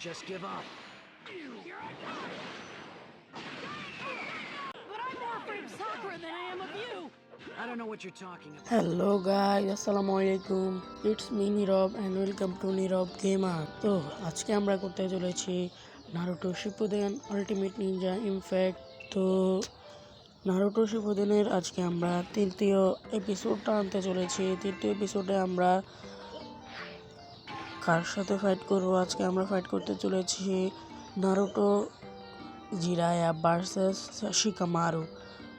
Just give up. But I'm more afraid of Sakura than I am of you. I don't know what you're talking about. Hello guys আসসালামু আলাইকুম it's me Nirab and welcome to Nirab gamer তো আজকে আমরা করতে চলেছি Naruto Shippuden ultimate ninja impact তো Naruto শিপুদেনের আজকে আমরা তৃতীয় এপিসোডটা আনতে চলেছি তৃতীয় এপিসোডে আমরা কার সাথে ফাইট করব? আজকে আমরা ফাইট করতে চলেছি নারুটো জিরায়া ভার্সেস শিকামারু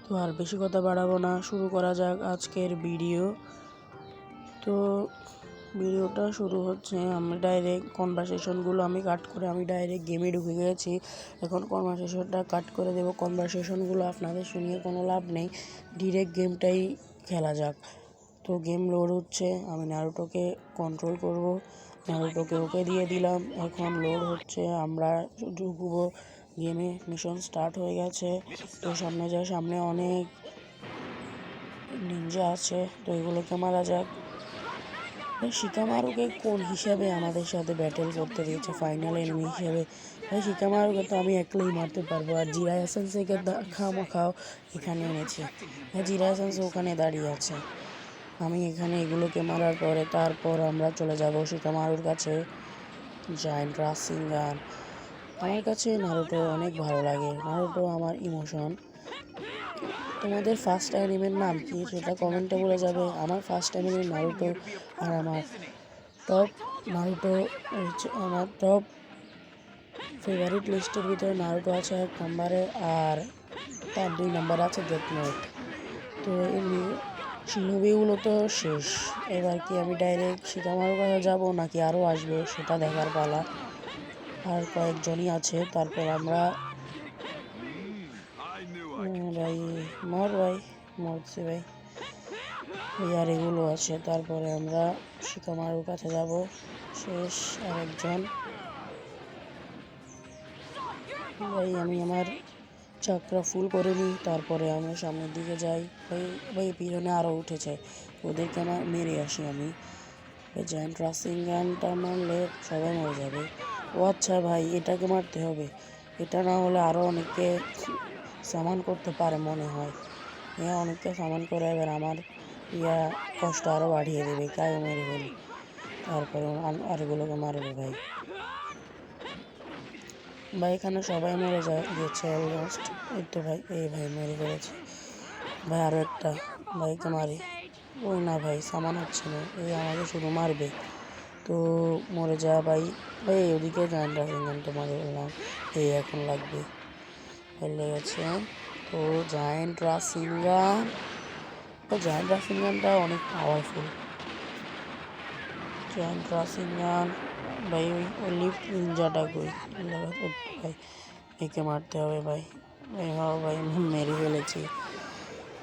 তো আর বেশি কথা বাড়াবো না, শুরু করা যাক আজকের ভিডিও তো ভিডিওটা শুরু হচ্ছে, আমি ডাইরেক্ট কনভারসেশনগুলো আমি কাট করে, আমি ডাইরেক্ট গেমে ঢুকে গেছি। এখন কনভারসেশনটা কাট করে দেবো কনভারসেশনগুলো আপনাদের শুনিয়ে কোনো লাভ নেই। ডিরেক্ট গেমটাই খেলা যাক। তো গেম লোড হচ্ছে, আমি নারুটোকে কন্ট্রোল করব। নারুটোকে ওকে দিয়ে দিলাম। এখন লোড হচ্ছে। আমরা ঢুকবো। গেমে মিশন স্টার্ট হয়ে গেছে। তো সামনে যায় সামনে অনেক নিনজা আছে। তো এগুলোকে মারা যাক। শিকামারুকে কোন হিসাবে আমাদের সাথে ব্যাটেল করতে দিয়েছে? ফাইনাল এনিমি হিসাবে। ভাই, শিকামারুকে তো আমি একলাই মারতে পারব। আর জিরা এসেন্সকে খামো, খাও। এখানে এনেছি। জিরা এসেন্স ওখানে দাঁড়িয়ে আছে। আমি এখানে এগুলোকে মারার পরে তারপর আমরা চলে যাব শিকামারুর কাছে। জায়েন্ট রাসিং গান আমার কাছে নারুটো অনেক ভালো লাগে। নারুটো আমার ইমোশন তোমাদের ফার্স্ট অ্যানিমের নাম কি সেটা কমেন্টে বলে যাবে। আমার ফার্স্ট অ্যানিমে নারুটো আর আমার টপ নারুটো আমার টপ ফেভারিট লিস্টের ভিতরে নারুটো আছে এক নম্বরে আর তার দুই নম্বর আছে ডেথ নোট তো এমনি শিনোবিগুলো তো শেষ। এবার কি আমি ডাইরেক্ট শিকামার কাছে যাব নাকি আরও আসবে, সেটা দেখার পালা। আর কয়েকজনই আছে, তারপর আমরা ভাই, মর ভাই, মরছে ভাই। আর এগুলো আছে, তারপরে আমরা শিকামারুর কাছে যাব। শেষ আরেকজন। ভাই, আমি আমার চাকরা ফুল করে নিই, তারপরে আমি সামনের দিকে যাই। ভাই ভাই, পিছনে আরও উঠেছে। ওদেরকে আমার মেরে আসি আমি। ওই জায়েন্ট রাসিং গানটা মারলে সবাই মরে যাবে। ও আচ্ছা ভাই, এটাকে মারতে হবে। এটা না হলে আরও অনেককে সামান করতে পারে মনে হয়। হ্যাঁ অনেককে সামান করে এবার আমার ইয়া কষ্ট আরও বাড়িয়ে দেবে কাকে মেরে ফেলি। তারপরে আর- আরগুলোকে মারবে ভাই। ভাই এখানে সবাই মরে যায়। গেছে অলমোস্ট এই তো ভাই, এই ভাই মেরে ফেলেছে ভাই আরও একটা। ভাইকে মারি ওই না ভাই, সামান হচ্ছে না। এই আমাকে শুধু মারবে। তো মরে যা ভাই। ভাই ওদিকে যান রাজেন্দ্র মারে বললাম এই এখন লাগবে। ফেলে গেছে। তো জায়েন্ট রাসিঙ্গান তো জায়েন্ট রাসিঙ্গানটা অনেক পাওয়ারফুল জায়েন্ট রাসিঙ্গান ভাই, ওই লিফট নিনজাটা কই? ভাই, একে মারতে হবে ভাই। হ্যাঁ ভাই মেরে ফেলেছি।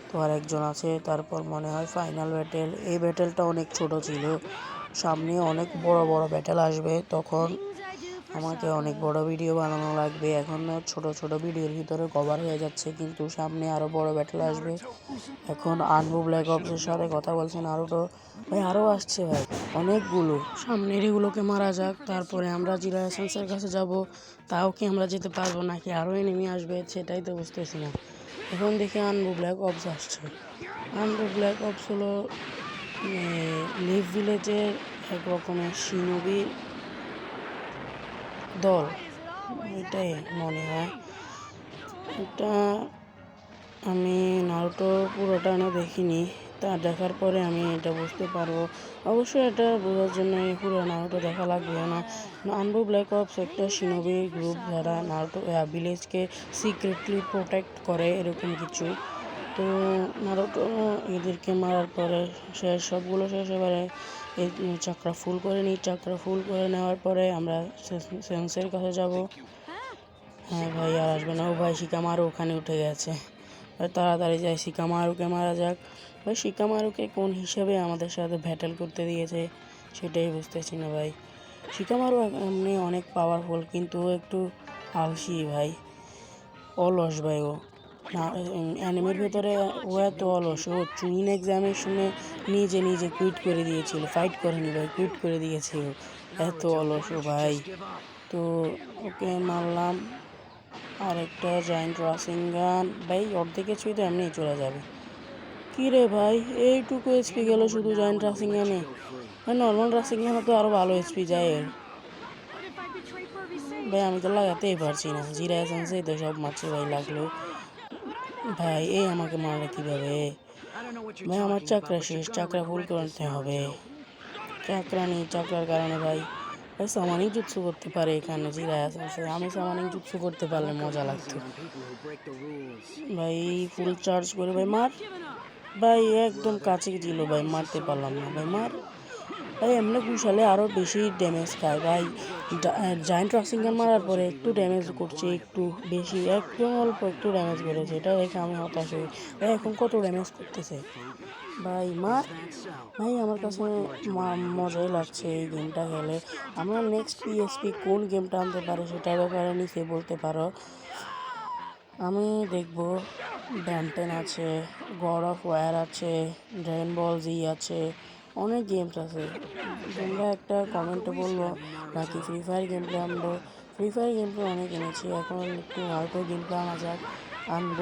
তো আর একজন আছে, তারপর মনে হয় ফাইনাল ব্যাটেল এই ব্যাটেলটা অনেক ছোট ছিল। সামনে অনেক বড় বড় ব্যাটেল আসবে। তখন আমাকে অনেক বড় ভিডিও বানানো লাগবে। এখন ছোট ছোট ভিডিওর ভিতরে কভার হয়ে যাচ্ছে। কিন্তু সামনে আরও বড় ব্যাটেল আসবে। এখন আনবু ব্ল্যাক অপসের সাথে কথা বলছেন আরও তো ভাই আরও আসছে ভাই, অনেকগুলো। সামনের এগুলোকে মারা যাক, তারপরে আমরা জিরা এসেন্সের কাছে যাব, তাও কি আমরা যেতে পারব নাকি আরও এনিমি আসবে, সেটাই তো বুঝতেছি না। এখন দেখি আনবু ব্ল্যাক অপস আসছে। আনবু ব্ল্যাক অপস হলো লিভ ভিলেজের এক রকমের শিনবি দল। এটাই মনে হয়। এটা আমি নারুটো পুরোটা না দেখিনি। তা দেখার পরে আমি এটা বুঝতে পারব। অবশ্যই এটা বোঝার জন্য এই পুরো নারুটো দেখা লাগবে না। আনবু ব্ল্যাক অপস একটা সিনোবি গ্রুপ যারা নারুটো ভিলেজকে সিক্রেটলি প্রোটেক্ট করে এরকম কিছু। তো নারুটো এদেরকে মারার পরে শেষ সবগুলো শেষ এবারে এই চাকরা ফুল করে নিই চাকরা ফুল করে নেওয়ার পরে আমরা সেন্সের কাছে যাব। হ্যাঁ। ভাই আর আসবে না। ও ভাই শিকামারু ওখানে উঠে গেছে। তাড়াতাড়ি যাই শিকামারুকে মারা যাক। ভাই শিকামারুকে কোন হিসাবে আমাদের সাথে ব্যাটেল করতে দিয়েছে সেটাই বুঝতেছি না ভাই। শিকামারু এমনি অনেক পাওয়ারফুল কিন্তু ও একটু আলসি ভাই। অলস ভাই ও। না অ্যানিমের ভেতরে ও এত অলস, ও চুইন এক্সামিনেশনে নিজে নিজে কুইট করে দিয়েছিল ফাইট করেনি ভাই কুইট করে দিয়েছে এত অলস ও ভাই। তো ওকে মারলাম। আর একটা জায়েন্ট রাসিং গান ভাই অর্ধেক ছুঁই তো এমনিই চলে যাবে। কি রে ভাই, এইটুকু এসপি গেল শুধু জয়েন্ট রাসিং গানে ভাই নর্মাল রাসিং গানে তো আরও ভালো এসপি যায় এর? ভাই, আমি তো লাগাতেই পারছি না। জিরা এসেন্সেই তো সব মারছে ভাই, লাগল। ভাই, এই আমাকে মারলে কীভাবে? ভাই, আমার চাকরা শেষ। চাকরা ফুল করতে হবে। চাকরা নেই, চাকরার কারণে ভাই। সামানিক জুৎসু করতে পারে এখানে জিরা আছে আমি সামানিক জুৎসু করতে পারলে মজা লাগতো. ভাই ফুল চার্জ করে, ভাই, মার ভাই, একদম কাছে দিল, ভাই, মারতে পারলাম না, ভাই, মার ভাই এমনি কুশালে আরও বেশি ড্যামেজ খায়। ভাই জায়েন্ট রাসিঙ্গার মারার পরে একটু ড্যামেজ করছে, একটু বেশি, একদম অল্প একটু ড্যামেজ করেছে। এটা দেখে আমি হতাশ হই। ভাই, এখন কত ড্যামেজ করতেছে? ভাই, মা, ভাই, আমার কাছে মজাই লাগছে এই গেমটা খেলে। আমরা নেক্সট পিএসপি কোন গেমটা আনতে পারে সেটার ব্যাপারে নিচে বলতে পারো। আমি দেখব। ব্যান্টেন আছে গড অফ ওয়ার আছে ড্রেন বল জি আছে। অনেক গেমস আছে। তোমরা একটা কমেন্টে বলব, নাকি ফ্রি ফায়ার গেম প্লে আনব? ফ্রি ফায়ার গেম প্লে অনেক এনেছি, এখন একটু নারুটো গেম প্লে আনা যাক, আনব।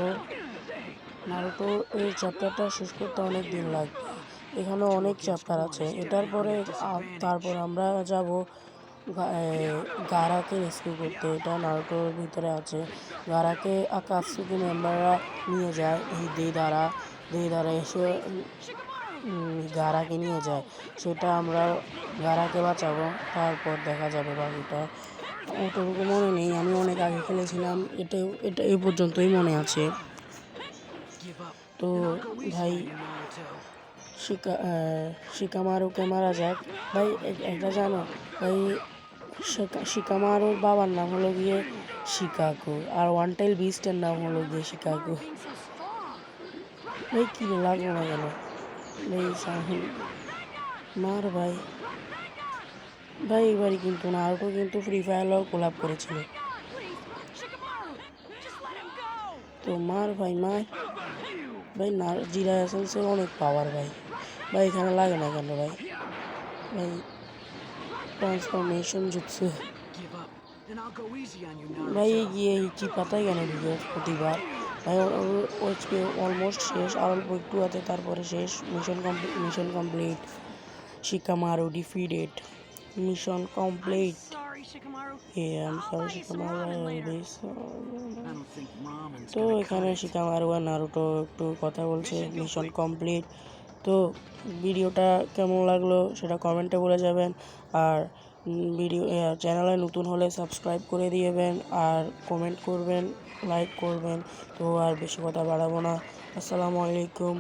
নারুটো এই চ্যাপ্টারটা শেষ করতে অনেক দিন লাগবে এখানে অনেক চ্যাপ্টার আছে। এটার পরে তারপর আমরা যাব গারাকে রেস্কিউ করতে। এটা নারুটোর ভিতরে আছে। গারাকে আকাশুকি মেম্বাররা নিয়ে যায়, এই দে দ্বারা দে দ্বারা এসে গারাকে নিয়ে যায় সেটা আমরা গারাকে বাঁচাবো, তারপর দেখা যাবে বাকিটা অতটুকু মনে নেই, আমি অনেক আগে খেলেছিলাম এটা এটা এই পর্যন্তই মনে আছে. তো ভাই. শিকা শিকামারুকে মারা যাক ভাই একটা জানো, ভাই, শিকা- শিকামারুর বাবার নাম হলো গিয়ে শিকাগো, আর ওয়ান টাইল বিস্টের নাম হলো গিয়ে strong. ভাই, কী লাগল না কেন ভাই সাহিল মার ভাই ভাই এবারই কিন্তু নারুটো কিন্তু ফ্রি ফায়ারও কোলাপ করেছিল Please, Shikamaru, just let him go. তো মার ভাই মার ভাই না জিরা এসেন্সের অনেক পাওয়ার ভাই ভাই এখানে লাগে না কেন ভাই ভাই transformation jutsu Give up. Then I'll go easy on you, Naruto. ভাই গিয়ে কি পাতায় কেন ঢুকে প্রতিবার ভাই অলমোস্ট শেষ আর অল্প একটু আছে তারপরে শেষ। Mission complete mission complete Shikamaru defeated mission complete তো এখানে. শিকামারু আর নারুটো একটু কথা বলছে। মিশন কমপ্লিট তো ভিডিওটা কেমন লাগল সেটা কমেন্টে বলে যাবেন। আর ভিডিও চ্যানেলে নতুন হলে সাবস্ক্রাইব করে দিয়েবেন আর কমেন্ট করবেন লাইক করবেন। তো আর বেশি কথা বাড়াবো না। আসসালামু আলাইকুম।